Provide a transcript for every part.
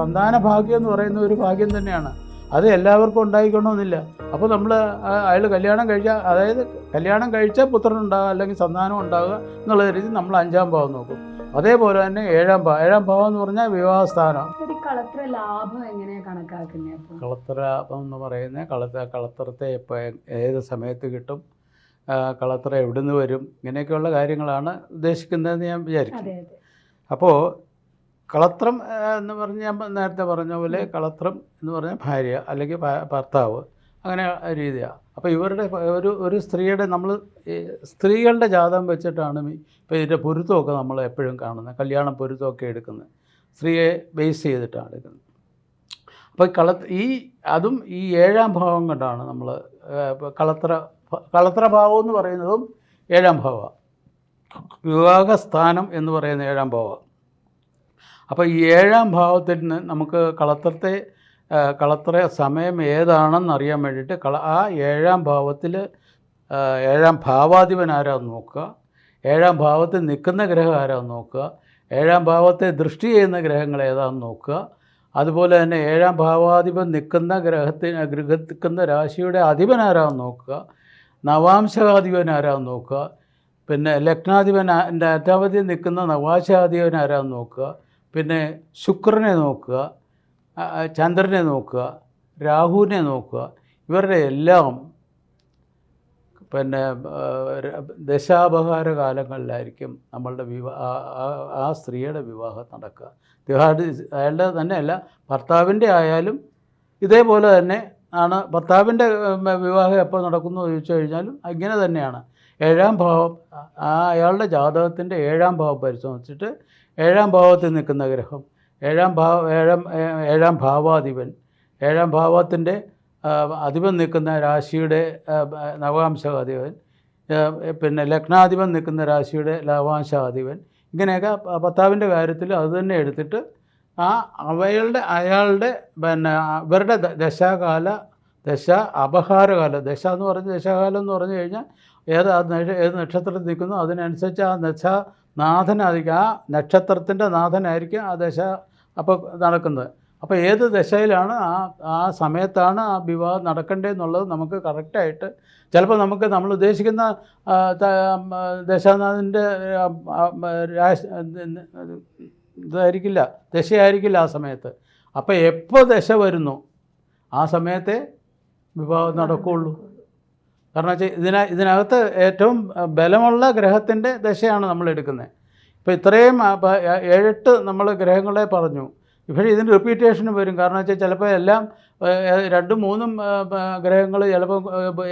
സന്താന ഭാഗ്യം എന്ന് പറയുന്ന ഒരു ഭാഗ്യം തന്നെയാണ്. അത് എല്ലാവർക്കും ഉണ്ടായിക്കണമെന്നില്ല. അപ്പോൾ നമ്മൾ അയാൾ കല്യാണം കഴിച്ചാൽ അതായത് കല്യാണം കഴിച്ചാൽ പുത്രൻ ഉണ്ടാകുക അല്ലെങ്കിൽ സന്താനം ഉണ്ടാകുക എന്നുള്ള രീതിയിൽ നമ്മൾ അഞ്ചാം ഭാവം നോക്കും. അതേപോലെ തന്നെ ഏഴാം ഭാവം ഏഴാം ഭാവം എന്ന് പറഞ്ഞാൽ വിവാഹസ്ഥാനം. സ്ഥാനം കളത്ര ലാഭം എന്ന് പറയുന്നത് കളത്ത കളത്രത്തെ ഇപ്പോൾ ഏത് സമയത്ത് കിട്ടും കളത്ര എവിടുന്ന് വരും ഇങ്ങനെയൊക്കെയുള്ള കാര്യങ്ങളാണ് ഉദ്ദേശിക്കുന്നതെന്ന് ഞാൻ വിചാരിക്കും. അപ്പോൾ കളത്രം എന്ന് പറഞ്ഞ് ഞാൻ നേരത്തെ പറഞ്ഞ പോലെ കളത്രം എന്ന് പറഞ്ഞാൽ ഭാര്യ അല്ലെങ്കിൽ ഭർത്താവ് അങ്ങനെ രീതിയാണ് അപ്പോൾ ഇവരുടെ ഒരു ഒരു സ്ത്രീയുടെ നമ്മൾ സ്ത്രീകളുടെ ജാതകം വെച്ചിട്ടാണ് ഇപ്പോൾ ഇതിന്റെ പൊരുത്തമൊക്കെ നമ്മൾ എപ്പോഴും കാണുന്നത്. കല്യാണം പൊരുത്തമൊക്കെ എടുക്കുന്നത്. സ്ത്രീയെ ബേസ് ചെയ്തിട്ടാണ് എടുക്കുന്നത്. അപ്പോൾ കള ഈ അതും ഈ ഏഴാം ഭാവം കൊണ്ടാണ് നമ്മൾ കളത്ര കളത്ര ഭാവം എന്ന് പറയുന്നതും ഏഴാം ഭാവമാണ് വിവാഹസ്ഥാനം എന്ന് പറയുന്ന ഏഴാം ഭാവം. അപ്പോൾ ഈ ഏഴാം ഭാവത്തിൽ നിന്ന് നമുക്ക് കളത്രത്തെ കളത്ര സമയം ഏതാണെന്ന് അറിയാൻ വേണ്ടിയിട്ട് കള ആ ഏഴാം ഭാവത്തിൽ ഏഴാം ഭാവാധിപൻ ആരാന്ന് നോക്കുക. ഏഴാം ഭാവത്തിൽ നിൽക്കുന്ന ഗ്രഹം ആരാന്ന് നോക്കുക. ഏഴാം ഭാവത്തെ ദൃഷ്ടി ചെയ്യുന്ന ഗ്രഹങ്ങൾ ഏതാണെന്ന് നോക്കുക. അതുപോലെ തന്നെ ഏഴാം ഭാവാധിപൻ നിൽക്കുന്ന ഗ്രഹത്തിന് നിൽക്കുന്ന രാശിയുടെ അധിപൻ ആരാന്ന് നോക്കുക. നവാംശാധിപൻ ആരാന്ന് നോക്കുക. പിന്നെ ലഗ്നാധിപൻ എന്റെ അറ്റാപതിയിൽ നിൽക്കുന്ന നവാശാധിപൻ ആരാന്ന് നോക്കുക. പിന്നെ ശുക്രനെ നോക്കുക ചന്ദ്രനെ നോക്കുക രാഹുവിനെ നോക്കുക ഇവരുടെ എല്ലാം പിന്നെ ദശാപഹാര കാലങ്ങളിലായിരിക്കും നമ്മളുടെ വിവാഹ ആ സ്ത്രീയുടെ വിവാഹം നടക്കുക. അയാളുടെ തന്നെയല്ല ഭർത്താവിന്റെ ആയാലും ഇതേപോലെ തന്നെ ആണ്. ഭർത്താവിന്റെ വിവാഹം എപ്പോൾ നടക്കുന്നു ചോദിച്ചു കഴിഞ്ഞാലും ഇങ്ങനെ തന്നെയാണ്. ഏഴാം ഭാവം ആ അയാളുടെ ജാതകത്തിന്റെ ഏഴാം ഭാവം പരിശോധിച്ചിട്ട് ഏഴാം ഭാവത്തിൽ നിൽക്കുന്ന ഗ്രഹം ഏഴാം ഭാവ ഏഴാം ഏഴാം ഭാവാധിപൻ ഏഴാം ഭാവത്തിന്റെ അധിപൻ നിൽക്കുന്ന രാശിയുടെ നവാംശാധിപൻ പിന്നെ ലഗ്നാധിപൻ നിൽക്കുന്ന രാശിയുടെ ലവാംശാധിപൻ. ഇങ്ങനെയൊക്കെ ഭർത്താവിന്റെ കാര്യത്തിൽ അതുതന്നെ എടുത്തിട്ട് ആ അവയുടെ അയാളുടെ പിന്നെ ഇവരുടെ ദശാകാല ദശ അപഹാരകാല ദശ എന്ന് പറഞ്ഞ ദശാകാലം എന്ന് പറഞ്ഞു കഴിഞ്ഞാൽ ഏത് ഏത് നക്ഷത്രത്തിൽ നിൽക്കുന്നു അതിനനുസരിച്ച് ആ ദശ നാഥനായിരിക്കും. ആ നക്ഷത്രത്തിന്റെ നാഥനായിരിക്കും ആ ദശ അപ്പോൾ നടക്കുന്നത്. അപ്പോൾ ഏത് ദശയിലാണ് ആ ആ സമയത്താണ് ആ വിവാഹം നടക്കേണ്ടതെന്നുള്ളത് നമുക്ക് കറക്റ്റായിട്ട് ചിലപ്പോൾ നമുക്ക് നമ്മൾ ഉദ്ദേശിക്കുന്ന ദശാനാഥന്റെ ഇതായിരിക്കില്ല. ദശയായിരിക്കില്ല ആ സമയത്ത്. അപ്പോൾ എപ്പോൾ ദശ വരുന്നു? ആ സമയത്തെ വിവാഹം നടക്കുകയുള്ളൂ. കാരണം വെച്ചാൽ ഇതിന ഇതിനകത്ത് ഏറ്റവും ബലമുള്ള ഗ്രഹത്തിന്റെ ദശയാണ് നമ്മൾ എടുക്കുന്നത് ഇപ്പോൾ ഇത്രയും ഏഴെട്ട് നമ്മൾ ഗ്രഹങ്ങളെ പറഞ്ഞു. പക്ഷേ ഇതിന് റിപ്പീറ്റേഷനും വരും. കാരണം വെച്ചാൽ ചിലപ്പോൾ എല്ലാം രണ്ടും മൂന്നും ഗ്രഹങ്ങൾ ചിലപ്പോൾ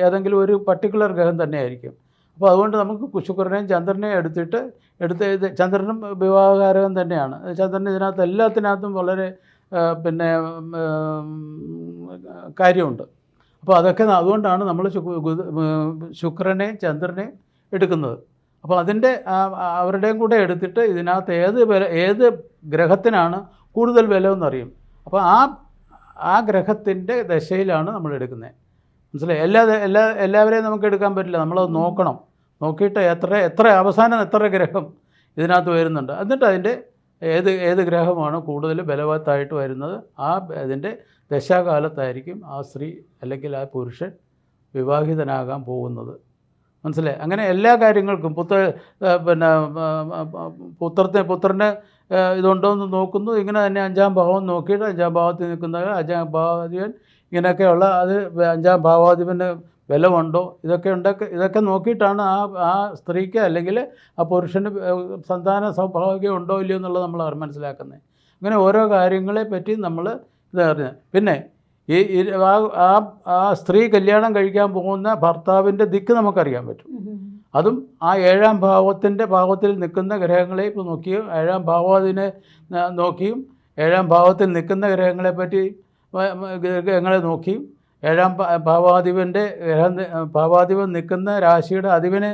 ഏതെങ്കിലും ഒരു പർട്ടിക്കുലർ ഗ്രഹം തന്നെയായിരിക്കും. അപ്പോൾ അതുകൊണ്ട് നമുക്ക് ശുക്രനെയും ചന്ദ്രനെയും എടുത്തിട്ട് എടുത്ത് ചന്ദ്രനും വിവാഹകാരകം തന്നെയാണ്. ചന്ദ്രൻ ഇതിനകത്ത് എല്ലാത്തിനകത്തും വളരെ പിന്നെ കാര്യമുണ്ട്. അപ്പോൾ അതൊക്കെ അതുകൊണ്ടാണ് നമ്മൾ ശുക്രനെ ചന്ദ്രനെ എടുക്കുന്നത്. അപ്പോൾ അതിന്റെ അവരുടെയും കൂടെ എടുത്തിട്ട് ഇതിനകത്ത് ഏത് വില ഏത് ഗ്രഹത്തിനാണ് കൂടുതൽ വില എന്നറിയും അപ്പോൾ ആ ആ ഗ്രഹത്തിന്റെ ദശയിലാണ് നമ്മൾ എടുക്കുന്നത്. മനസ്സിലായി? എല്ലാ എല്ലാ എല്ലാവരെയും നമുക്ക് എടുക്കാൻ പറ്റില്ല. നമ്മളത് നോക്കണം. നോക്കിയിട്ട് എത്ര എത്ര അവസാനം എത്ര ഗ്രഹം ഇതിനകത്ത് വരുന്നുണ്ട്. എന്നിട്ട് അതിന്റെ ഏത് ഏത് ഗ്രഹമാണ് കൂടുതൽ ബലവത്തായിട്ട് വരുന്നത്? ആ അതിന്റെ ദശാകാലത്തായിരിക്കും ആ സ്ത്രീ അല്ലെങ്കിൽ ആ പുരുഷൻ വിവാഹിതനാകാൻ പോകുന്നത്. മനസ്സിലായി? അങ്ങനെ എല്ലാ കാര്യങ്ങൾക്കും പുത്ര പിന്നെ പുത്രത്തെ പുത്രന് ഇതുണ്ടോ എന്ന് നോക്കുന്നു. ഇങ്ങനെ തന്നെ അഞ്ചാം ഭാവം നോക്കിയിട്ട് അഞ്ചാം ഭാവത്തിൽ നിൽക്കുന്ന അഞ്ചാം ഭാവാധിപൻ ഇങ്ങനെയൊക്കെയുള്ള അത് അഞ്ചാം ഭാവാധിപന് ബലമുണ്ടോ ഇതൊക്കെ ഉണ്ടൊക്കെ ഇതൊക്കെ നോക്കിയിട്ടാണ് ആ ആ സ്ത്രീക്ക് അല്ലെങ്കിൽ ആ പുരുഷന് സന്താന സൗഭാഗ്യം ഉണ്ടോ ഇല്ലയോ എന്നുള്ളത് നമ്മൾ അവർ മനസ്സിലാക്കുന്നത്. അങ്ങനെ ഓരോ കാര്യങ്ങളെ പറ്റി നമ്മൾ ഇത് അറിഞ്ഞത് പിന്നെ ഈ ആ ആ സ്ത്രീ കല്യാണം കഴിക്കാൻ പോകുന്ന ഭർത്താവിന്റെ ദിക്ക് നമുക്കറിയാൻ പറ്റും. അതും ആ ഏഴാം ഭാവത്തിന്റെ ഭാവത്തിൽ നിൽക്കുന്ന ഗ്രഹങ്ങളെ ഇപ്പോൾ നോക്കിയും ഏഴാം ഭാവം അതിനെ നോക്കിയും ഏഴാം ഭാവത്തിൽ നിൽക്കുന്ന ഗ്രഹങ്ങളെ പറ്റി ഗ്രഹങ്ങളെ നോക്കിയും ഏഴാം ഭാവാധിപന്റെ ഗ്രഹം ഭാവാധിപൻ നിൽക്കുന്ന രാശിയുടെ അധിപനെ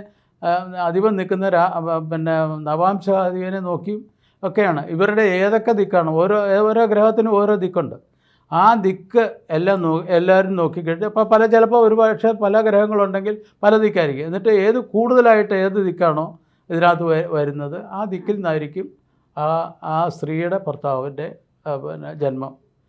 അധിപൻ നിൽക്കുന്ന രാ പിന്നെ നവാംശ അധിപനെ നോക്കിയും ഒക്കെയാണ്. ഇവരുടെ ഏതൊക്കെ ദിക്കാണ്? ഓരോ ഓരോ ഗ്രഹത്തിനും ഓരോ ദിക്കുണ്ട്. ആ ദിക്ക് എല്ലാം നോ എല്ലാവരും നോക്കിക്കഴിഞ്ഞ് അപ്പോൾ പല ചിലപ്പോൾ ഒരു പക്ഷേ പല ഗ്രഹങ്ങളുണ്ടെങ്കിൽ പല ദിക്കായിരിക്കും. എന്നിട്ട് ഏത് കൂടുതലായിട്ട് ഏത് ദിക്കാണോ ഇതിനകത്ത് വരുന്നത് ആ ദിക്കിൽ നിന്നായിരിക്കും ആ ആ സ്ത്രീയുടെ ഭർത്താവിന്റെ പിന്നെ ജന്മം.